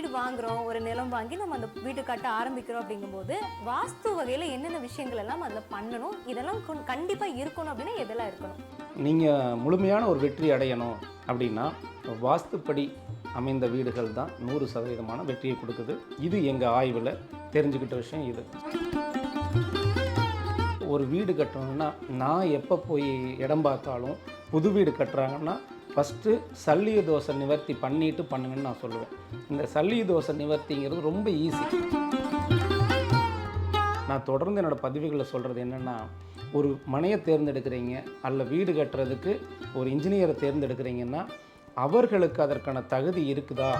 வீடு வாங்குறோம் ஒரு நிலம் வாங்கி நம்ம அந்த வீடு கட்ட ஆரம்பிக்கிறோம் அப்படிங்கும்போது வாஸ்து வகையில் என்னென்ன விஷயங்கள் எல்லாம் அதில் பண்ணணும்? இதெல்லாம் கொண்- இருக்கணும் அப்படின்னா எதெல்லாம் இருக்கணும்? நீங்கள் முழுமையான ஒரு வெற்றி அடையணும் அப்படின்னா வாஸ்துப்படி அமைந்த வீடுகள் தான் நூறு சதவீதமான வெற்றியை கொடுக்குது. இது எங்கள் ஆய்வில் தெரிஞ்சுக்கிட்ட விஷயம் இது. ஒரு வீடு கட்டணும்னா நான் எப்போ போய் இடம் பார்த்தாலும் புது வீடு கட்டுறாங்கன்னா ஃபஸ்ட்டு சல்லிய தோசை நிவர்த்தி பண்ணிட்டு பண்ணுங்கன்னு நான் சொல்லுவேன். இந்த சல்லிய தோசை நிவர்த்திங்கிறது ரொம்ப ஈஸி நான் தொடர்ந்து என்னோடய பதிவுகளை சொல்கிறது என்னென்னா ஒரு மனையை தேர்ந்தெடுக்கிறீங்க அல்ல வீடு கட்டுறதுக்கு ஒரு இன்ஜினியரை தேர்ந்தெடுக்கிறீங்கன்னா அவர்களுக்கு அதற்கான தகுதி இருக்குதா?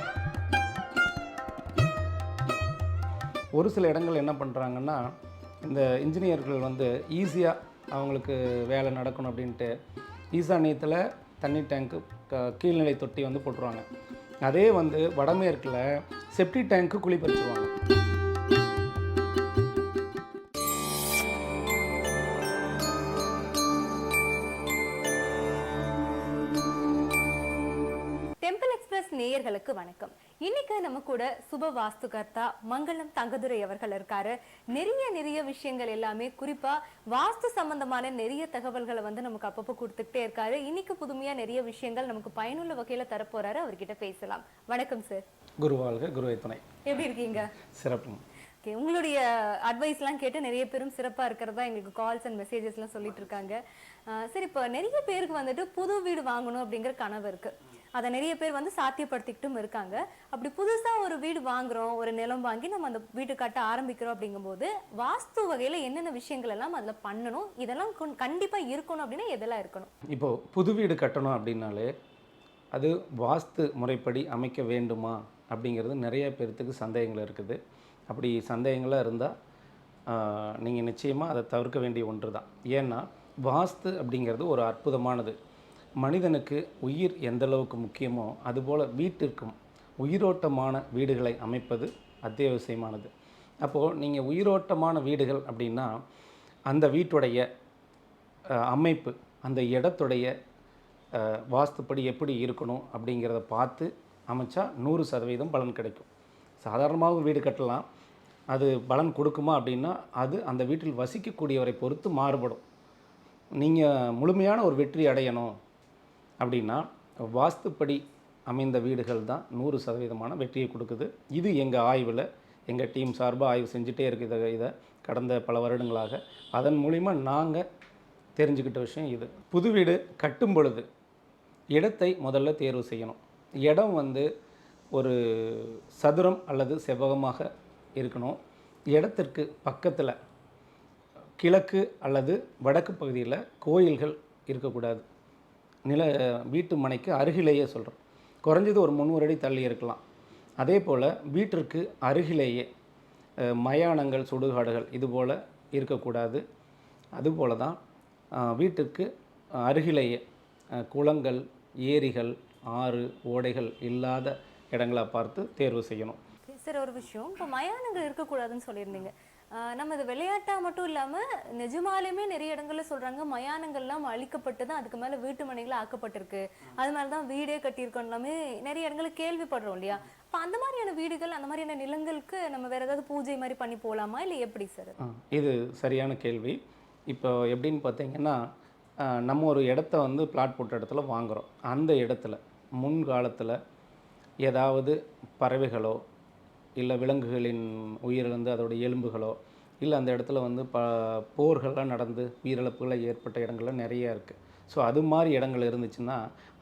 ஒரு சில இடங்கள் என்ன பண்ணுறாங்கன்னா இந்த இன்ஜினியர்கள் வந்து ஈஸியாக அவங்களுக்கு வேலை நடக்கணும் அப்படின்ட்டு ஈசானியத்தில் தண்ணி டேங்க்கு க- கீழ்நிலை தொட்டி வந்து போட்டுருவாங்க. அதே வந்து வடமேற்கில் செப்டி டேங்க்கு குழி பறிச்சிருவாங்க. எக்ஸ்பிரஸ் நேயர்களுக்கு வணக்கம். இன்னைக்கு நம்ம கூட சுப வாஸ்துகர்த்தா மங்களம் தங்கதுரை அவர்கள் இருக்காரு. நிறைய நிறைய விஷயங்கள் எல்லாமே குறிப்பா வாஸ்து சம்பந்தமான நிறைய தகவல்களை வந்து நமக்கு அப்பப்போ கொடுத்துக்கிட்டே இருக்காரு. இன்னைக்கு புதுமையா நிறைய விஷயங்கள் நமக்கு பயனுள்ள வகையில தரப்போறாரு. அவர்கிட்ட பேசலாம். வணக்கம் சார் குருவாழ்க குருவை துணை. எப்படி இருக்கீங்க? சிறப்பு ஓகே உங்களுடைய அட்வைஸ்லாம் கேட்டு நிறைய பேரும் சிறப்பா இருக்கிறதா எங்களுக்கு கால்ஸ் அண்ட் மெசேஜஸ்லாம் சொல்லிட்டு இருக்காங்க. சரி இப்போ நிறைய பேருக்கு வந்துட்டு புது வீடு வாங்கணும் அப்படிங்கிற கனவு இருக்கு. அதை நிறைய பேர் வந்து சாத்தியப்படுத்திக்கிட்டும் இருக்காங்க. அப்படி புதுசாக ஒரு வீடு வாங்குறோம் ஒரு நிலம் வாங்கி நம்ம அந்த வீடு கட்ட ஆரம்பிக்கிறோம் அப்படிங்கும்போது வாஸ்து வகையில் என்னென்ன விஷயங்கள் எல்லாம் அதில் பண்ணணும் இதெல்லாம் கொண்- இருக்கணும் அப்படின்னா எதெல்லாம் இருக்கணும்? இப்போது புது வீடு கட்டணும் அப்படின்னாலே அது வாஸ்து முறைப்படி அமைக்க வேண்டுமா அப்படிங்கிறது நிறைய பேர்த்துக்கு சந்தேகங்கள் இருக்குது. அப்படி சந்தேகங்களாக இருந்தால் நீங்கள் நிச்சயமாக அதை தவிர்க்க வேண்டிய ஒன்று தான் ஏன்னா வாஸ்து அப்படிங்கிறது ஒரு அற்புதமானது. மனிதனுக்கு உயிர் எந்த அளவுக்கு முக்கியமோ அதுபோல் வீட்டிற்கும் உயிரோட்டமான வீடுகளை அமைப்பது அத்தியாவசியமானது. அப்போது நீங்கள் உயிரோட்டமான வீடுகள் அப்படின்னா அந்த வீட்டுடைய அமைப்பு அந்த இடத்துடைய வாஸ்துப்படி எப்படி இருக்கணும் அப்படிங்கிறத பார்த்து அமைச்சா நூறு சதவீதம் பலன் கிடைக்கும். சாதாரணமாக வீடு கட்டலாம். அது பலன் கொடுக்குமா அப்படின்னா அது அந்த வீட்டில் வசிக்கக்கூடியவரை பொறுத்து மாறுபடும். நீங்கள் முழுமையான ஒரு வெற்றி அடையணும். அப்படின்னா வாஸ்துப்படி அமைந்த வீடுகள் தான் நூறு சதவீதமான வெற்றியை கொடுக்குது. இது எங்கள் ஆய்வில் எங்கள் டீம் சார்பாக ஆய்வு செஞ்சுட்டே இருக்குது இதை இதை கடந்த பல வருடங்களாக. அதன் மூலிமா நாங்கள் தெரிஞ்சுக்கிட்ட விஷயம் இது. புது வீடு கட்டும் பொழுது இடத்தை முதல்ல தேர்வு செய்யணும். இடம் வந்து ஒரு சதுரம் அல்லது செவ்வகமாக இருக்கணும். இடத்திற்கு பக்கத்தில் கிழக்கு அல்லது வடக்கு பகுதியில் கோயில்கள் இருக்கக்கூடாது. நில வீட்டு மனைக்கு அருகிலேயே சொல்கிறோம் குறைஞ்சது ஒரு முந்நூறு அடி தள்ளி இருக்கலாம். அதே போல் வீட்டிற்கு அருகிலேயே மயானங்கள் சுடுகாடுகள் இதுபோல் இருக்கக்கூடாது. அதுபோல தான் வீட்டுக்கு வீட்டிற்கு அருகிலேயே குளங்கள் ஏரிகள் ஆறு ஓடைகள் இல்லாத இடங்களை பார்த்து தேர்வு செய்யணும். சார் ஒரு விஷயம். இப்போ மயானங்கள் இருக்கக்கூடாதுன்னு சொல்லியிருந்தீங்க. நம்ம இது விளையாட்டா மட்டும் இல்லாம நிஜமாலுமே நிறைய இடங்கள்ல சொல்றாங்க மயானங்கள்லாம் அழிக்கப்பட்டு தான் அதுக்கு மேல வீட்டு மனைகள் ஆக்கப்பட்டிருக்கு. அது மேல தான் வீடே கட்டியிருக்கோம் எல்லாமே நிறைய இடங்கள்ல கேள்விப்படுறோம் இல்லையா? அப்ப அந்த மாதிரியான வீடுகள் அந்த மாதிரியான நிலங்களுக்கு நம்ம வேற ஏதாவது பூஜை மாதிரி பண்ணி போகலாமா இல்ல எப்படி சார்? இது சரியான கேள்வி. இப்போ எப்படின்னு பார்த்தீங்கன்னா நம்ம ஒரு இடத்த வந்து பிளாட் போட்ட இடத்துல வாங்குகிறோம் அந்த இடத்துல முன்காலத்தில் ஏதாவது பறவைகளோ இல்லை விலங்குகளின் உயிரிழந்து அதோட எலும்புகளோ இல்லை அந்த இடத்துல வந்து ப போர்கள்லாம் நடந்து உயிரிழப்புகளாக ஏற்பட்ட இடங்கள்லாம் நிறைய இருக்குது ஸோ அது மாதிரி இடங்கள் இருந்துச்சுன்னா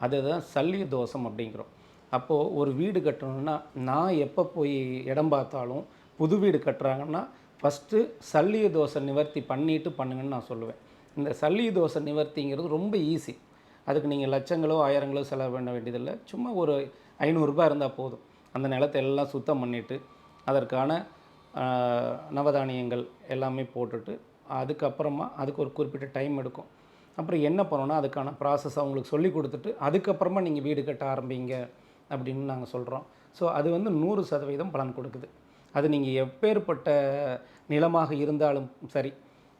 அதுதான் சல்லிய தோஷம் அப்படிங்கிறோம். அப்போது ஒரு வீடு கட்டணும்னா நான் எப்போ போய் இடம் பார்த்தாலும் புது வீடு கட்டுறாங்கன்னா ஃபஸ்ட்டு சல்லிய தோசை நிவர்த்தி பண்ணிட்டு பண்ணுங்கன்னு நான் சொல்லுவேன். இந்த சல்லிய தோசை நிவர்த்திங்கிறது ரொம்ப ஈஸி அதுக்கு நீங்கள் லட்சங்களோ ஆயிரங்களோ செலவு பண்ண வேண்டியதில்லை. சும்மா ஒரு ஐநூறுரூபா இருந்தால் போதும். அந்த நிலத்தை எல்லாம் சுத்தம் பண்ணிவிட்டு அதற்கான நவதானியங்கள் எல்லாமே போட்டுட்டு அதுக்கப்புறமா அதுக்கு ஒரு குறிப்பிட்ட டைம் எடுக்கும். அப்புறம் என்ன பண்ணணும்னா அதுக்கான ப்ராசஸ் அவங்களுக்கு சொல்லி கொடுத்துட்டு அதுக்கப்புறமா நீங்கள் வீடு கட்ட ஆரம்பிங்க அப்படின்னு நாங்கள் சொல்கிறோம் ஸோ அது வந்து நூறு சதவீதம் பலன் கொடுக்குது. அது நீங்கள் எப்பேற்பட்ட நிலமாக இருந்தாலும் சரி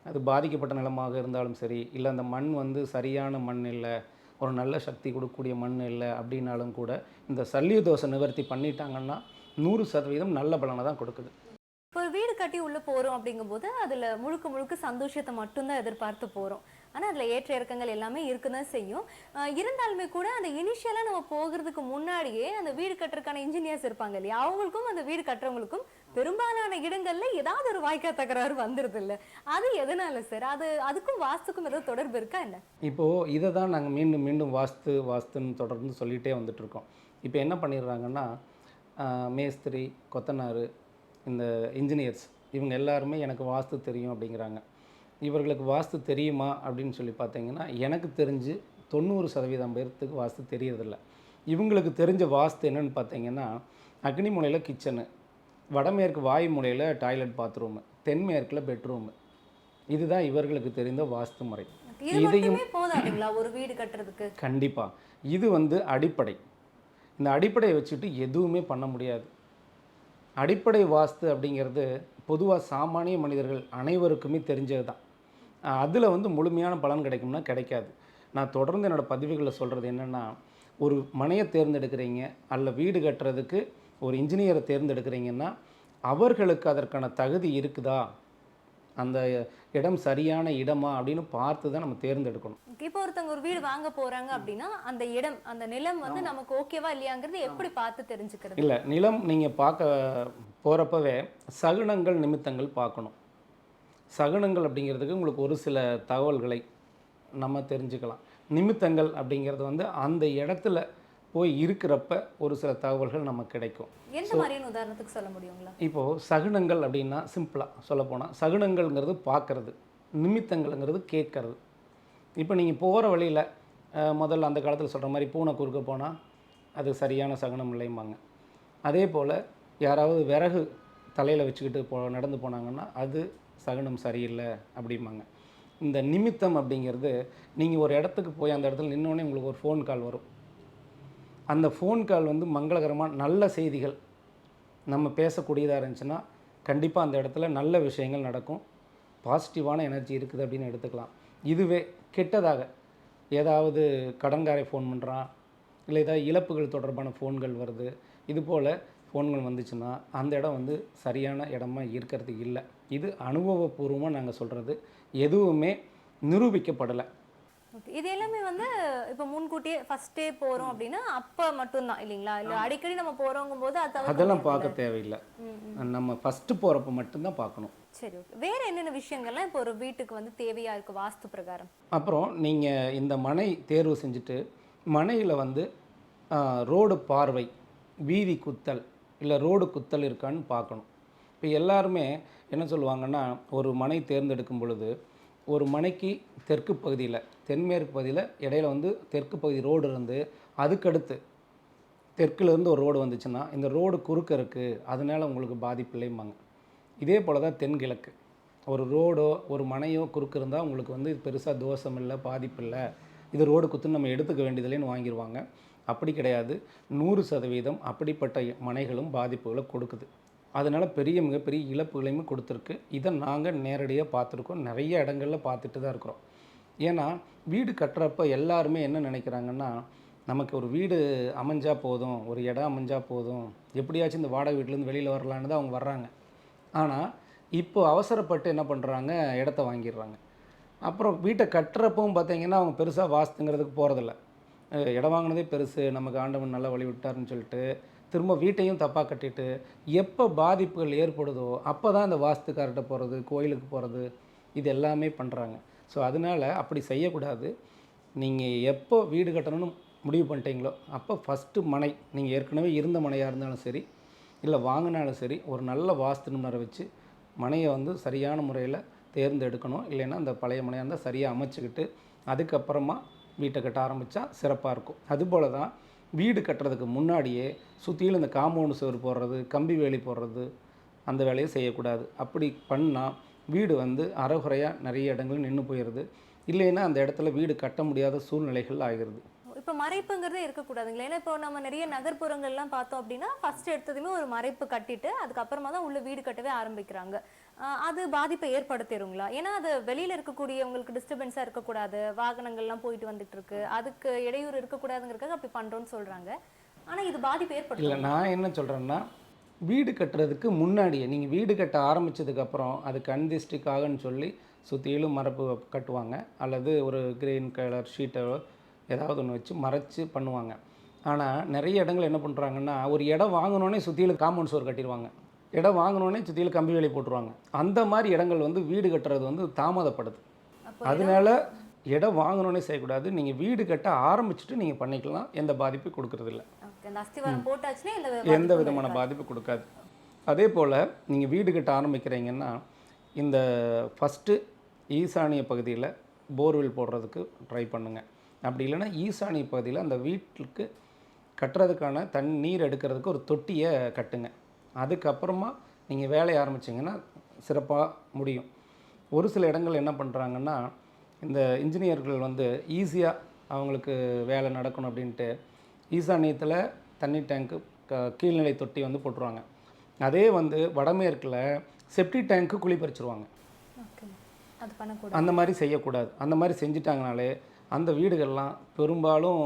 அது பாதிக்கப்பட்ட நிலமாக இருந்தாலும் சரி இல்லை அந்த மண் வந்து சரியான மண் இல்லை ஒரு நல்ல சக்தி கொடுக்கக்கூடிய மண் இல்லை அப்படின்னாலும் கூட இந்த சல்லிய தோசை நிவர்த்தி பண்ணிட்டாங்கன்னா நூறு சதவீதம் நல்ல பலனை தான் கொடுக்குது. இப்போ ஒரு வீடு கட்டி உள்ள போறோம் அப்படிங்கும்போது அதுல முழுக்க முழுக்க சந்தோஷத்தை மட்டும்தான் எதிர்பார்த்து போறோம். ஆனால் அதில் ஏற்ற இறக்கங்கள் எல்லாமே இருக்குதான் செய்யும். இருந்தாலுமே கூட அந்த இனிஷியலாக நம்ம போகிறதுக்கு முன்னாடியே அந்த வீடு கட்டுறதுக்கான இன்ஜினியர்ஸ் இருப்பாங்க இல்லையா? அவங்களுக்கும் அந்த வீடு கட்டுறவங்களுக்கும் பெரும்பாலான இடங்கள்ல ஏதாவது ஒரு வாய்க்கா தகராறு வந்துருது இல்ல அது எதனால சார் அது அதுக்கும் வாஸ்துக்கும் ஏதாவது தொடர்பு இருக்கா என்ன? இப்போது இதை தான் நாங்கள் மீண்டும் மீண்டும் வாஸ்து வாஸ்துன்னு தொடர்ந்து சொல்லிகிட்டே வந்துட்ருக்கோம் இப்போ என்ன பண்ணிடுறாங்கன்னா மேஸ்திரி கொத்தனார் இந்த இன்ஜினியர்ஸ் இவங்க எல்லாருமே எனக்கு வாஸ்து தெரியும் அப்படிங்கிறாங்க. இவர்களுக்கு வாஸ்து தெரியுமா அப்படின்னு சொல்லி பார்த்தீங்கன்னா எனக்கு தெரிஞ்சு தொண்ணூறு சதவீதம் பேர்த்துக்கு வாஸ்து தெரியறதில்ல. இவங்களுக்கு தெரிஞ்ச வாஸ்து என்னென்னு பார்த்தீங்கன்னா அக்னி மூலையில் கிச்சனு வடமேற்கு வாயு மூலையில் டாய்லெட் பாத்ரூமு தென்மேற்கில் பெட்ரூமு. இதுதான் இவர்களுக்கு தெரிந்த வாஸ்து முறை. இது இதையும் ஒரு வீடு கட்டுறதுக்கு? கண்டிப்பாக இது வந்து அடிப்படை. இந்த அடிப்படையை வச்சுட்டு எதுவுமே பண்ண முடியாது. அடிப்படை வாஸ்து அப்படிங்கிறது பொதுவாக சாமானிய மனிதர்கள் அனைவருக்குமே தெரிஞ்சது தான் அதில் வந்து முழுமையான பலன் கிடைக்கும்னா கிடைக்காது. நான் தொடர்ந்து என்னோடய பதிவுகளில் சொல்கிறது என்னென்னா ஒரு மனையை தேர்ந்தெடுக்கிறீங்க அல்ல வீடு கட்டுறதுக்கு ஒரு இன்ஜினியரை தேர்ந்தெடுக்கிறீங்கன்னா அவர்களுக்கு அதற்கான தகுதி இருக்குதா? அந்த இடம் சரியான இடமா? அப்படின்னு பார்த்து தான் நம்ம தேர்ந்தெடுக்கணும். இப்போ ஒருத்தவங்க ஒரு வீடு வாங்க போறாங்க அப்படின்னா அந்த இடம் அந்த நிலம் வந்து நமக்கு ஓகேவா இல்லையாங்கிறது எப்படி பார்த்து தெரிஞ்சுக்கிறது? இல்லை நிலம் நீங்கள் பார்க்க போகிறப்பவே சகுனங்கள் நிமித்தங்கள் பார்க்கணும். சகுனங்கள் அப்படிங்கிறதுக்கு உங்களுக்கு ஒரு சில தகவல்களை நம்ம தெரிஞ்சுக்கலாம். நிமித்தங்கள் அப்படிங்கிறது வந்து அந்த இடத்துல போய் இருக்கிறப்ப ஒரு சில தகவல்கள் நமக்கு கிடைக்கும். எந்த மாதிரியான உதாரணத்துக்கு சொல்ல முடியுங்களா? இப்போது சகுனங்கள் அப்படின்னா சிம்பிளாக சொல்லப்போனால் சகுனங்கள்ங்கிறது பார்க்கறது நிமித்தங்கள்ங்கிறது கேட்கறது. இப்போ நீங்கள் போகிற வழியில் முதல்ல அந்த காலத்தில் சொல்கிற மாதிரி பூனை குறுக்க போனால் அது சரியான சகுனம் இல்லைம்பாங்க. அதே போல் யாராவது விறகு தலையில் வச்சுக்கிட்டு போ நடந்து போனாங்கன்னா அது சகுனம் சரியில்லை அப்படிம்பாங்க. இந்த நிமித்தம் அப்படிங்கிறது நீங்கள் ஒரு இடத்துக்கு போய் அந்த இடத்துல நின்னோடனே உங்களுக்கு ஒரு ஃபோன் கால் வரும். அந்த ஃபோன் கால் வந்து மங்களகரமாக நல்ல செய்திகள் நம்ம பேசக்கூடியதாக இருந்துச்சுன்னா கண்டிப்பாக அந்த இடத்துல நல்ல விஷயங்கள் நடக்கும். பாசிட்டிவான எனர்ஜி இருக்குது அப்படின்னு எடுத்துக்கலாம். இதுவே கெட்டதாக ஏதாவது கடன்காரை ஃபோன் பண்ணுறான் இல்லை ஏதாவது இழப்புகள் தொடர்பான ஃபோன்கள் வருது இது போல் ஃபோன்கள் வந்துச்சுன்னா அந்த இடம் வந்து சரியான இடமா இருக்கிறது இல்லை. இது அனுபவபூர்வமாக நாங்கள் சொல்கிறது எதுவுமே நிரூபிக்கப்படலை. இது எல்லாமே வந்து இப்போ முன்கூட்டியே ஃபர்ஸ்டே போறோம் அப்படின்னா அப்ப மட்டும்தான் இல்லைங்களா? இல்ல அடிக்கடி நம்ம போறோங்கும் போது அதெல்லாம். பார்க்க தேவையில்லை. நம்ம ஃபஸ்ட்டு போகிறப்ப மட்டும்தான் பார்க்கணும். சரி ஓகே. வேற என்னென்ன விஷயங்கள்லாம் இப்போ ஒரு வீட்டுக்கு வந்து தேவையா இருக்கு வாஸ்து பிரகாரம்? அப்புறம் நீங்கள் இந்த மனை தேர்வு செஞ்சுட்டு மனையில் வந்து ரோடு பார்வை வீதி குத்தல் இல்லை ரோடு குத்தல் இருக்கான்னு பார்க்கணும். இப்போ எல்லாருமே என்ன சொல்லுவாங்கன்னா ஒரு மனை தேர்ந்தெடுக்கும் பொழுது ஒரு மனைக்கு தெற்கு பகுதியில் தென்மேற்கு பகுதியில் இடையில வந்து தெற்கு பகுதி ரோடு இருந்து அதுக்கடுத்து தெற்குலேருந்து ஒரு ரோடு வந்துச்சுன்னா இந்த ரோடு குறுக்க இருக்குது அதனால உங்களுக்கு பாதிப்பு இல்லைம்பாங்க. இதே போல் தான் தென்கிழக்கு. ஒரு ரோடோ ஒரு மனையோ குறுக்கு இருந்தால் உங்களுக்கு வந்து இது பெருசாக தோஷம் இல்லை பாதிப்பு இல்லை. இது ரோடு குத்துன்னு நம்ம எடுத்துக்க வேண்டியதில்லைன்னு வாங்கிடுவாங்க அப்படி கிடையாது. நூறு சதவீதம் அப்படிப்பட்ட மனைகளும் பாதிப்புகளை கொடுக்குது. அதனால் பெரிய மிகப்பெரிய இழப்புகளையுமே கொடுத்துருக்கு. இதை நாங்கள் நேரடியாக பார்த்துருக்கோம். நிறைய இடங்களில் பார்த்துட்டு தான் இருக்கிறோம். ஏன்னா வீடு கட்டுறப்ப எல்லாருமே என்ன நினைக்கிறாங்கன்னா நமக்கு ஒரு வீடு அமைஞ்சால் போதும் ஒரு இடம் அமைஞ்சால் போதும். எப்படியாச்சும் இந்த வாடகை வீட்டிலேருந்து வெளியில் வரலான்னு தான் அவங்க வர்றாங்க. ஆனால் இப்போ அவசரப்பட்டு என்ன பண்ணுறாங்க இடத்த வாங்கிடுறாங்க. அப்புறம் வீட்டை கட்டுறப்பவும் பார்த்தீங்கன்னா அவங்க பெருசாக வாஸ்துங்கிறதுக்கு போகிறதில்ல இடம் வாங்கினதே பெருசு. நமக்கு ஆண்டவன் நல்லா வழி விட்டாருன்னு சொல்லிட்டு திரும்ப வீட்டையும் தப்பாக கட்டிட்டு எப்போ பாதிப்புகள் ஏற்படுதோ அப்போ தான் இந்த வாஸ்துக்கார்ட்ட போகிறது கோயிலுக்கு போகிறது இது எல்லாமே பண்ணுறாங்க ஸோ அதனால் அப்படி செய்யக்கூடாது. நீங்கள் எப்போ வீடு கட்டணும்னு முடிவு பண்ணிட்டீங்களோ அப்போ ஃபஸ்ட்டு மனை நீங்கள் ஏற்கனவே இருந்த மனையாக இருந்தாலும் சரி இல்லை வாங்கினாலும் சரி ஒரு நல்ல வாஸ்து நிபுணரை வச்சு மனையை வந்து சரியான முறையில் தேர்ந்தெடுக்கணும். இல்லைன்னா அந்த பழைய மனையாக இருந்தால் சரியாக அமைச்சுக்கிட்டு அதுக்கப்புறமா வீட்டை கட்ட ஆரம்பித்தா சிறப்பாக இருக்கும். அதுபோல் தான் வீடு கட்டுறதுக்கு முன்னாடியே சுற்றிலும் இந்த காம்பவுண்டு சுவர் போடுறது கம்பி வேலி போடுறது அந்த வேலையை செய்யக்கூடாது. அப்படி பண்ணால் வீடு வந்து அறகுறையாக நிறைய இடங்கள் நின்று போயிடுது இல்லைன்னா அந்த இடத்துல வீடு கட்ட முடியாத சூழ்நிலைகள் ஆகிறது இப்போ மறைப்புங்கிறதே இருக்கக்கூடாதுங்களா. ஏன்னா இப்போ நம்ம நிறைய நகர்ப்புறங்கள்லாம் பார்த்தோம் அப்படின்னா ஃபஸ்ட்டு எடுத்ததுமே ஒரு மறைப்பு கட்டிட்டு அதுக்கப்புறமா தான் உள்ள வீடு கட்டவே ஆரம்பிக்கிறாங்க. அது பாதிப்பை ஏற்படுத்திடுங்களா? ஏன்னா அது வெளியில இருக்கக்கூடியவங்களுக்கு டிஸ்டர்பன்ஸா இருக்கக்கூடாது. வாகனங்கள்லாம் போயிட்டு வந்துட்டு இருக்கு அதுக்கு இடையூறு இருக்கக்கூடாதுங்கிறதுக்காக அப்படி பண்றோம்னு சொல்றாங்க. ஆனா இது பாதிப்பு இல்லை நான் என்ன சொல்கிறேன்னா வீடு கட்டுறதுக்கு முன்னாடியே நீங்கள் வீடு கட்ட ஆரம்பித்ததுக்கப்புறம் அது கண் திஷ்டிக்காகன்னு சொல்லி சுற்றிலும் மரப்பு கட்டுவாங்க. அல்லது ஒரு கிரீன் கலர் ஷீட்டோ ஏதாவது ஒன்று வச்சு மறைச்சு பண்ணுவாங்க. ஆனால் நிறைய இடங்கள் என்ன பண்ணுறாங்கன்னா ஒரு இடம் வாங்கினோடனே சுற்றிலும் காம்பவுண்ட் சுவர் கட்டிடுவாங்க. இடம் வாங்கினோடனே சுற்றிலும் கம்பி வேலி போட்டுருவாங்க. அந்த மாதிரி இடங்கள் வந்து வீடு கட்டுறது வந்து தாமதப்படுது. அதனால இடம் வாங்கினோடனே செய்யக்கூடாது. நீங்கள் வீடு கட்ட ஆரம்பிச்சுட்டு நீங்கள் பண்ணிக்கலாம். எந்த பாதிப்பும் போட்டாச்சுன்னா இந்த எந்த விதமான பாதிப்பு கொடுக்காது. அதே போல் நீங்கள் வீடு கட்ட ஆரம்பிக்கிறீங்கன்னா இந்த ஃபஸ்ட்டு ஈசானிய பகுதியில் போர்வெல் போடுறதுக்கு ட்ரை பண்ணுங்கள் அப்படி இல்லைன்னா ஈசானிய பகுதியில் அந்த வீட்டுக்கு கட்டுறதுக்கான தண்ணி நீர் எடுக்கிறதுக்கு ஒரு தொட்டியை கட்டுங்க. அதுக்கப்புறமா நீங்கள் வேலையை ஆரம்பிச்சிங்கன்னா சிறப்பாக முடியும். ஒரு சில இடங்கள் என்ன பண்ணுறாங்கன்னா இந்த இன்ஜினியர்கள் வந்து ஈஸியாக அவங்களுக்கு வேலை நடக்கணும் அப்படின்ட்டு ஈசானியத்தில் தண்ணி டேங்க்கு க கீழ்நிலை தொட்டி வந்து போட்டுருவாங்க. அதே வந்து வடமேற்கில் செப்டி டேங்க்கு குழி பறிச்சிருவாங்க அந்த மாதிரி செய்யக்கூடாது. அந்த மாதிரி செஞ்சிட்டாங்கனாலே அந்த வீடுகள்லாம் பெரும்பாலும்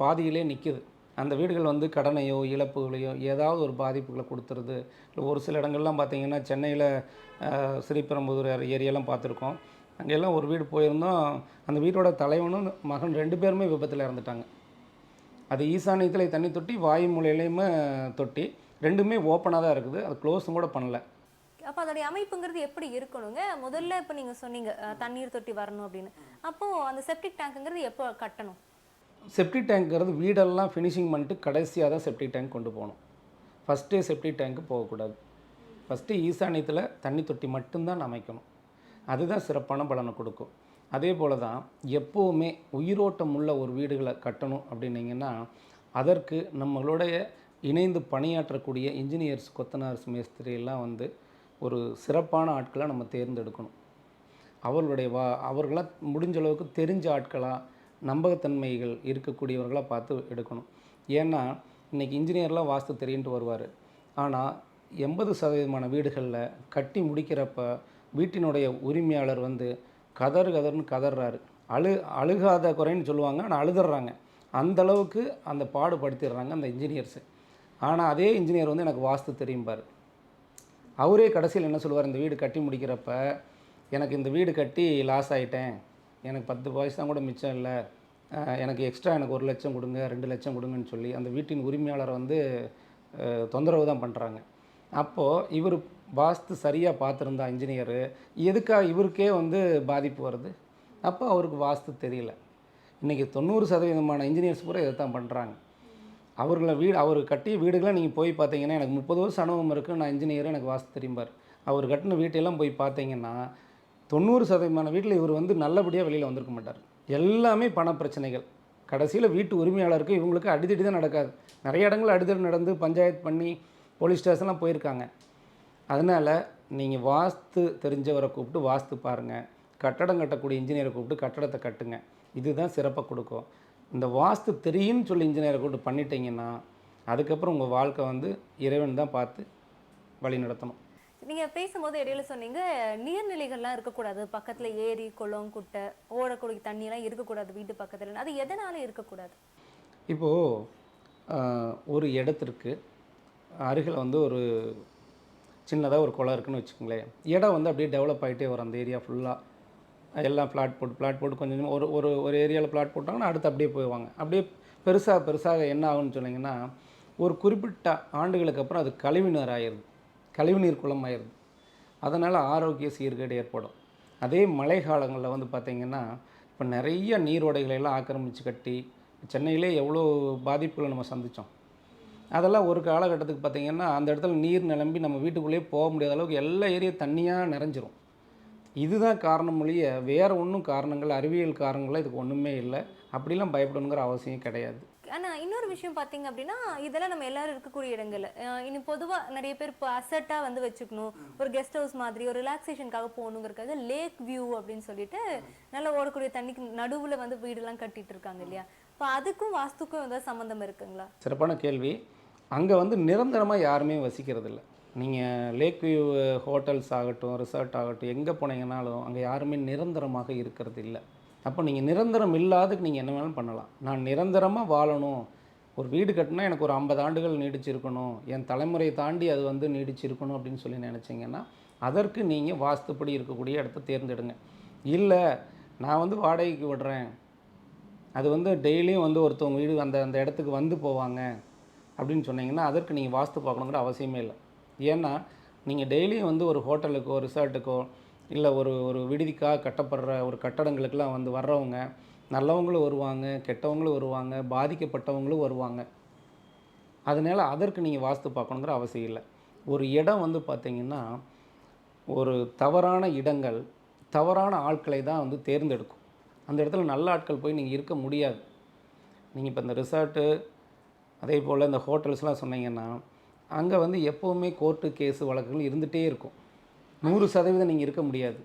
பாதியிலே நிற்கிது அந்த வீடுகள் வந்து கடனையோ இழப்புகளையோ ஏதாவது ஒரு பாதிப்புகளை கொடுத்துருது. இல்லை ஒரு சில இடங்கள்லாம் பார்த்தீங்கன்னா சென்னையில் ஸ்ரீபெரும்புதூர் ஏரியாலாம் பார்த்துருக்கோம். அங்கெல்லாம் ஒரு வீடு போயிருந்தோம். அந்த வீட்டோட தலைவனும் மகன் ரெண்டு பேருமே விபத்தில் இறந்துட்டாங்க. அது ஈசானியத்தில் தண்ணி தொட்டி வாயு மூலையிலையுமே தொட்டி. ரெண்டுமே ஓப்பனாக தான் இருக்குது. அது க்ளோஸும் கூட பண்ணல. அப்போ அதோடைய அமைப்புங்கிறது எப்படி இருக்கணுங்க? முதல்ல இப்போ நீங்கள் சொன்னீங்க தண்ணீர் தொட்டி வரணும் அப்படின்னு. அப்போது அந்த செப்டிக் டேங்க்குங்கிறது எப்போ கட்டணும்? செப்டிக் டேங்க்ங்கிறது வீடெல்லாம் ஃபினிஷிங் பண்ணிட்டு கடைசியாக தான் செப்டிக் டேங்க் கொண்டு போகணும். ஃபஸ்ட்டே செப்டிக் டேங்க்கு போகக்கூடாது. ஃபஸ்ட்டு ஈசானியத்தில் தண்ணி தொட்டி மட்டும்தான் அமைக்கணும். அதுதான் சிறப்பான பலனை கொடுக்கும். அதே போல் தான் எப்போவுமே உயிரோட்டம் உள்ள ஒரு வீடுகளை கட்டணும் அப்படின்னீங்கன்னா அதற்கு நம்மளுடைய இணைந்து பணியாற்றக்கூடிய இன்ஜினியர்ஸ் கொத்தனார்ஸ் மேஸ்திரி எல்லாம் வந்து ஒரு சிறப்பான ஆட்களை நம்ம தேர்ந்தெடுக்கணும். அவர்களுடைய வா அவர்களாக முடிஞ்ச அளவுக்கு தெரிஞ்ச ஆட்களாக நம்பகத்தன்மைகள் இருக்கக்கூடியவர்களாக பார்த்து எடுக்கணும். ஏன்னா இன்றைக்கி இன்ஜினியர்லாம் வாஸ்து தெரியுன்ட்டு வருவார். ஆனால் எண்பது சதவீதமான வீடுகளில் கட்டி முடிக்கிறப்ப வீட்டினுடைய உரிமையாளர் வந்து கதறு கதர்னு கதறாரு. அழு அழுகாத குறைன்னு சொல்லுவாங்க ஆனால் அழுதுறாங்க. அந்த அளவுக்கு அந்த பாடுபடுத்திடுறாங்க அந்த இன்ஜினியர்ஸு. ஆனால் அதே இன்ஜினியர் வந்து எனக்கு வாஸ்து தெரியும்பார். அவரே கடைசியில் என்ன சொல்லுவார் இந்த வீடு கட்டி முடிக்கிறப்ப எனக்கு இந்த வீடு கட்டி லாஸ் ஆகிட்டேன் எனக்கு பத்து பைசா கூட மிச்சம் இல்லை. எனக்கு எக்ஸ்ட்ரா எனக்கு ஒரு லட்சம் கொடுங்க ரெண்டு லட்சம் கொடுங்கன்னு சொல்லி அந்த வீட்டின் உரிமையாளரை வந்து தொந்தரவு தான் பண்ணுறாங்க அப்போது இவர் வாஸ்து சரியாக பார்த்துருந்தா இன்ஜினியரு எதுக்காக இவருக்கே வந்து பாதிப்பு வருது? அப்போ அவருக்கு வாஸ்து தெரியல. இன்றைக்கி தொண்ணூறு சதவீதமான இன்ஜினியர்ஸ் கூட இதை தான் பண்ணுறாங்க அவர்களை வீடு அவர் கட்டிய வீடுகளை நீங்கள் போய் பார்த்தீங்கன்னா எனக்கு முப்பது வருஷம் அனுபவம் இருக்குது நான் இன்ஜினியர் எனக்கு வாஸ்து தெரியும்பார். அவர் கட்டின வீட்டையெல்லாம் போய் பார்த்தீங்கன்னா தொண்ணூறு சதவீதமான வீட்டில் இவர் வந்து நல்லபடியாக வெளியில் வந்திருக்க மாட்டார். எல்லாமே பண பிரச்சனைகள் கடைசியில் வீட்டு உரிமையாளருக்கு இவங்களுக்கு அடிதடி தான் நடக்காது. நிறைய இடங்கள் அடிதடி நடந்து பஞ்சாயத்து பண்ணி போலீஸ் ஸ்டேஷன்லாம் போயிருக்காங்க. அதனால் நீங்கள் வாஸ்து தெரிஞ்சவரை கூப்பிட்டு வாஸ்து பாருங்கள் கட்டடம் கட்டக்கூடிய இன்ஜினியரை கூப்பிட்டு கட்டடத்தை கட்டுங்க. இதுதான் சிறப்பாக கொடுக்கும். இந்த வாஸ்து தெரியும்னு சொல்லி இன்ஜினியரை கூப்பிட்டு பண்ணிட்டீங்கன்னா அதுக்கப்புறம் உங்கள் வாழ்க்கை வந்து இறைவன் தான் பார்த்து வழி நடத்தணும் நீங்கள் பேசும்போது இடையில சொன்னீங்க நீர்நிலைகள்லாம் இருக்கக்கூடாது. பக்கத்தில் ஏரி குளம் குட்டை ஓடக்கூடிய தண்ணியெல்லாம் இருக்கக்கூடாது வீட்டு பக்கத்தில். அது எதனால் இருக்கக்கூடாது? இப்போது ஒரு இடத்திற்கு அருகில் வந்து ஒரு சின்னதாக ஒரு குளம் இருக்குன்னு வச்சுக்கோங்களேன். இடம் வந்து அப்படியே டெவலப் ஆகிட்டே வரும். அந்த ஏரியா ஃபுல்லாக எல்லாம் ஃப்ளாட் போட்டு ஃப்ளாட் போட்டு கொஞ்சம் கொஞ்சம் ஒரு ஒரு ஒரு ஏரியாவில் ஃப்ளாட் போட்டாங்கன்னா அடுத்து அப்படியே போயிடுவாங்க. அப்படியே பெருசாக பெருசாக என்ன ஆகுன்னு சொன்னீங்கன்னா ஒரு குறிப்பிட்ட ஆண்டுகளுக்கு அப்புறம் அது கழிவுநர் ஆயிடுது கழிவுநீர் குளம் ஆயிடுது அதனால் ஆரோக்கிய சீர்கேடு ஏற்படும். அதே மழை காலங்களில் வந்து பார்த்திங்கன்னா இப்போ நிறைய நீரோடைகளை எல்லாம் ஆக்கிரமித்து கட்டி சென்னையிலே எவ்வளோ பாதிப்புகளை நம்ம சந்தித்தோம். அதெல்லாம் ஒரு காலகட்டத்துக்கு பார்த்திங்கன்னா அந்த இடத்துல நீர் நிரம்பி நம்ம வீட்டுக்குள்ளேயே போக முடியாத அளவுக்கு எல்லா ஏரியா தண்ணியாக நிறைஞ்சிரும். இதுதான் காரணம் ஒழிய வேறு ஒன்றும் காரணங்கள் அறிவியல் காரணங்கள்லாம் இதுக்கு ஒன்றுமே இல்லை. அப்படிலாம் பயப்படணுங்கிற அவசியம் கிடையாது. ஆனா இன்னொரு விஷயம் பாத்தீங்க அப்படின்னா இதெல்லாம் நம்ம எல்லாரும் இருக்கக்கூடிய இடங்கள்ல. அஹ் இனி பொதுவா நிறைய பேர் இப்போ அசட்டா வந்து வச்சுக்கணும். ஒரு கெஸ்ட் ஹவுஸ் மாதிரி ஒரு ரிலாக்ஸேஷனுக்காக போகணுங்கிறதுக்காக லேக் வியூ அப்படின்னு சொல்லிட்டு நல்லா ஓடக்கூடிய தண்ணிக்கு நடுவுல வந்து வீடெல்லாம் கட்டிட்டு இருக்காங்க இல்லையா? இப்போ அதுக்கும் வாஸ்துக்கும் ஏதாவது சம்மந்தம் இருக்குங்களா? சிறப்பான கேள்வி. அங்கே வந்து நிரந்தரமாக யாருமே வசிக்கிறது இல்லை நீங்கள் லேக் வியூ ஹோட்டல்ஸ் ஆகட்டும் ரிசார்ட் ஆகட்டும் எங்கே போனீங்கன்னாலும் அங்கே யாருமே நிரந்தரமாக இருக்கிறது இல்லை அப்போ நீங்கள் நிரந்தரம் இல்லாததுக்கு நீங்கள் என்ன வேணாலும் பண்ணலாம். நான் நிரந்தரமாக வாழணும். ஒரு வீடு கட்டினா எனக்கு ஒரு ஐம்பது ஆண்டுகள் நீடிச்சிருக்கணும். என் தலைமுறையை தாண்டி அது வந்து நீடிச்சிருக்கணும் அப்படின்னு சொல்லி நினச்சிங்கன்னா அதற்கு நீங்கள் வாஸ்துப்படி இருக்கக்கூடிய இடத்த தேர்ந்தெடுங்க. இல்லை நான் வந்து வாடகைக்கு விடுறேன். அது வந்து டெய்லியும் வந்து ஒருத்தவங்க வீடு அந்த அந்த இடத்துக்கு வந்து போவாங்க அப்படின்னு சொன்னீங்கன்னா அதற்கு நீங்கள் வாஸ்து பார்க்கணுங்கிற அவசியமே இல்லை. ஏன்னா நீங்கள் டெய்லியும் வந்து ஒரு ஹோட்டலுக்கோ ரிசார்ட்டுக்கோ இல்லை ஒரு ஒரு விடுதிக்காக கட்டப்படுற ஒரு கட்டடங்களுக்கெல்லாம் வந்து வர்றவங்க நல்லவங்களும் வருவாங்க கெட்டவங்களும் வருவாங்க பாதிக்கப்பட்டவங்களும் வருவாங்க. அதனால் அதற்கு நீங்கள் வாஸ்து பார்க்கணுங்கிற அவசியம் இல்லை. ஒரு இடம் வந்து பார்த்திங்கன்னா ஒரு தவறான இடங்கள் தவறான ஆட்களை தான் வந்து தேர்ந்தெடுக்கும். அந்த இடத்துல நல்ல ஆட்கள் போய் நீங்கள் இருக்க முடியாது. நீங்கள் இப்போ இந்த ரிசார்ட்டு அதே போல் இந்த ஹோட்டல்ஸ்லாம் சொன்னீங்கன்னா அங்கே வந்து எப்போவுமே கோர்ட்டு கேஸு வழக்குகள் இருந்துகிட்டே இருக்கும். நூறு சதவீதம் நீங்கள் இருக்க முடியாது.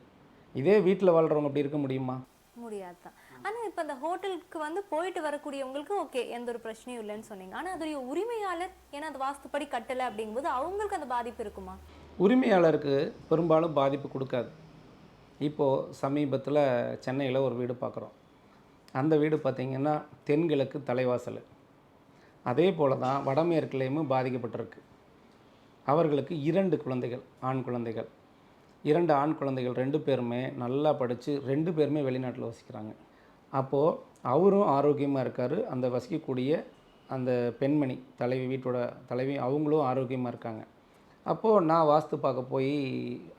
இதே வீட்டில் வாழ்கிறவங்க அப்படி இருக்க முடியுமா? முடியாது. தான் ஆனா இப்ப அந்த ஹோட்டலுக்கு வந்து போயிட்டு வரக்கூடியவங்களுக்கு ஓகே எந்த ஒரு பிரச்சனையும் இல்லைன்னு சொன்னீங்க. ஆனா அதோடைய உரிமையாளர் ஏன்னா அது வாஸ்துப்படி கட்டல அப்படிங்கும்போது அவங்களுக்கு அந்த பாதிப்பு இருக்குமா? உரிமையாளருக்கு பெரும்பாலும் பாதிப்பு கொடுக்காது. இப்போது சமீபத்தில் சென்னையில் ஒரு வீடு பார்க்குறோம் அந்த வீடு பார்த்திங்கன்னா தென்கிழக்கு தலைவாசல். அதே போல் தான் வடமேற்குலேயும் பாதிக்கப்பட்டிருக்கு. அவர்களுக்கு இரண்டு குழந்தைகள் ஆண் குழந்தைகள். இரண்டு ஆண் குழந்தைகள் ரெண்டு பேருமே நல்லா படித்து ரெண்டு பேருமே வெளிநாட்டில் வசிக்கிறாங்க. அப்போது அவரும் ஆரோக்கியமாக இருக்கார். அந்த வசிக்கக்கூடிய அந்த பெண்மணி தலைவி வீட்டோட தலைவி அவங்களும் ஆரோக்கியமாக இருக்காங்க. அப்போது நான் வாஸ்து பார்க்க போய்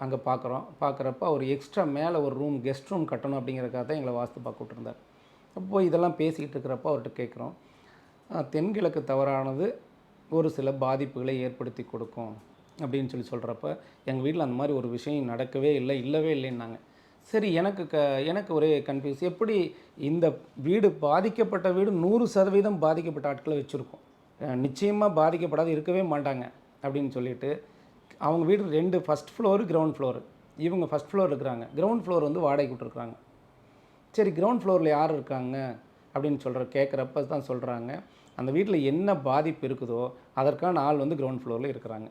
அங்கே பார்க்குறோம் பார்க்குறப்ப அவர் எக்ஸ்ட்ரா மேலே ஒரு ரூம் கெஸ்ட் ரூம் கட்டணும் அப்படிங்கிறக்காக தான் எங்களை வாஸ்து பார்க்க விட்டுருந்தார். அப்போ இதெல்லாம் பேசிக்கிட்டு இருக்கிறப்ப அவர்கிட்ட கேட்குறோம் தென்கிழக்கு தவறானது ஒரு சில பாதிப்புகளை ஏற்படுத்தி கொடுக்கும். அப்படின்னு சொல்லி சொல்கிறப்ப எங்கள் வீட்டில் அந்த மாதிரி ஒரு விஷயம் நடக்கவே இல்லை இல்லவே இல்லைன்னாங்க. சரி எனக்கு க எனக்கு ஒரே கன்ஃபியூஸ் எப்படி இந்த வீடு பாதிக்கப்பட்ட வீடு நூறு சதவீதம் பாதிக்கப்பட்ட ஆட்களை வச்சுருக்கோம்? நிச்சயமாக பாதிக்கப்படாத இருக்கவே மாட்டாங்க அப்படின்னு சொல்லிட்டு அவங்க வீடு ரெண்டு ஃபஸ்ட் ஃப்ளோரு கிரவுண்ட் ஃப்ளோரு இவங்க ஃபஸ்ட் ஃப்ளோர் இருக்கிறாங்க. கிரவுண்ட் ஃப்ளோர் வந்து வாடகை விட்டுருக்குறாங்க. சரி கிரவுண்ட் ஃப்ளோரில் யார் இருக்காங்க? அப்படின்னு சொல்கிற கேட்குறப்ப தான் சொல்கிறாங்க அந்த வீட்டில் என்ன பாதிப்பு இருக்குதோ அதற்கான ஆள் வந்து கிரவுண்ட் ஃப்ளோரில் இருக்கிறாங்க.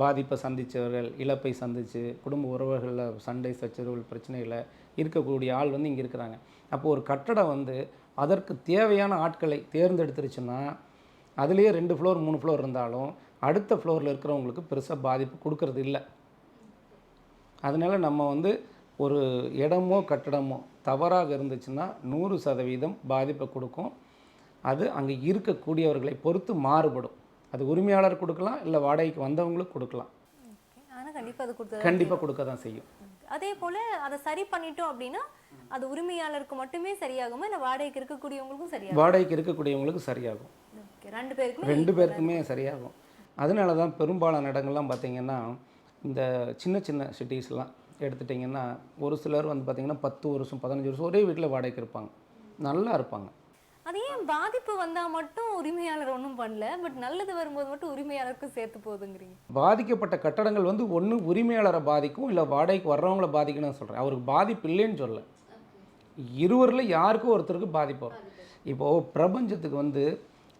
பாதிப்பை சந்தித்தவர்கள் இழப்பை சந்தித்து குடும்ப உறவுகளில் சண்டை சச்சரவுகள் பிரச்சனைகளை இருக்கக்கூடிய ஆள் வந்து இங்கே இருக்கிறாங்க. அப்போது ஒரு கட்டடம் வந்து அதற்கு தேவையான ஆட்களை தேர்ந்தெடுத்துருச்சுன்னா அதுலேயே ரெண்டு ஃப்ளோர் மூணு ஃப்ளோர் இருந்தாலும் அடுத்த ஃப்ளோரில் இருக்கிறவங்களுக்கு பெருசாக பாதிப்பு கொடுக்கறது இல்லை. அதனால் நம்ம வந்து ஒரு இடமோ கட்டடமோ தவறாக இருந்துச்சுன்னா நூறு சதவீதம் பாதிப்பை கொடுக்கும். அது அங்கே இருக்கக்கூடியவர்களை பொறுத்து மாறுபடும். அது உரிமையாளர் கொடுக்கலாம் இல்லை வாடகைக்கு வந்தவங்களுக்கு கொடுக்கலாம். கண்டிப்பாக கொடுக்க தான் செய்யும். அதே போல அதை சரி பண்ணிட்டோம் அப்படின்னா அது உரிமையாளருக்கு மட்டுமே சரியாகுமா? இல்ல வாடகைக்கு இருக்கக்கூடியவங்களுக்கும் சரியாகும்? வாடகைக்கு இருக்கக்கூடியவங்களுக்கு சரியாகும். ரெண்டு பேருக்குமே ரெண்டு பேருக்குமே சரியாகும். அதனால தான் பெரும்பாலான இடங்கள்லாம் பார்த்தீங்கன்னா இந்த சின்ன சின்ன சிட்டிஸ்லாம் எடுத்துட்டிங்கன்னா ஒரு சிலர் வந்து பார்த்திங்கன்னா பத்து வருஷம் பதினஞ்சு வருஷம் ஒரே வீட்டில் வாடகைக்கு இருப்பாங்க. நல்லா இருப்பாங்க. பாதிப்பு வந்தா மட்டும் உரிமையாளர் ஒன்றும் பண்ணல பட் நல்லது வரும்போது மட்டும் உரிமையாளருக்கும் சேர்த்து போகுதுங்கிறீங்க. பாதிக்கப்பட்ட கட்டடங்கள் வந்து ஒன்று உரிமையாளரை பாதிக்கும் இல்லை வாடகைக்கு வர்றவங்கள பாதிக்கணும்னு சொல்கிறேன் அவருக்கு பாதிப்பு இல்லைன்னு சொல்ல. இருவரில் யாருக்கும் ஒருத்தருக்கு பாதிப்பு வரும் இப்போது பிரபஞ்சத்துக்கு வந்து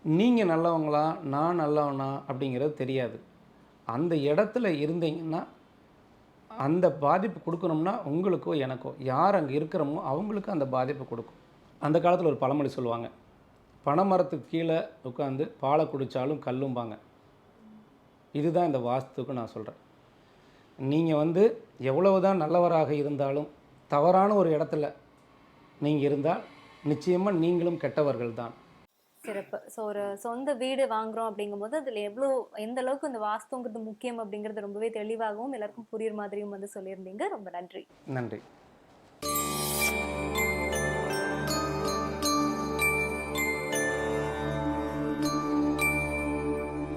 நீங்கள் நல்லவங்களா நான் நல்லவனா அப்படிங்கிறது தெரியாது. அந்த இடத்துல இருந்தீங்கன்னா அந்த பாதிப்பு கொடுக்கணும்னா உங்களுக்கோ எனக்கோ யார் அங்கே இருக்கிறோமோ அவங்களுக்கு அந்த பாதிப்பு கொடுக்கும். அந்த காலத்தில் ஒரு பழமொழி சொல்லுவாங்க பனைமரத்துக்கு கீழே உட்காந்து பாலை குடித்தாலும் கல்லும்பாங்க. இதுதான் இந்த வாஸ்துக்கு நான் சொல்கிறேன் நீங்கள் வந்து எவ்வளவு தான் நல்லவராக இருந்தாலும் தவறான ஒரு இடத்துல நீங்கள் இருந்தால் நிச்சயமாக நீங்களும் கெட்டவர்கள் தான். சிறப்பு. ஸோ ஒரு சொந்த வீடு வாங்குறோம் அப்படிங்கும்போது அதில் எவ்வளோ எந்த அளவுக்கு இந்த வாஸ்துங்கிறது முக்கியம் அப்படிங்கிறது ரொம்பவே தெளிவாகவும் எல்லாருக்கும் புரியுற மாதிரியும் வந்து சொல்லியிருந்தீங்க. ரொம்ப நன்றி. நன்றி.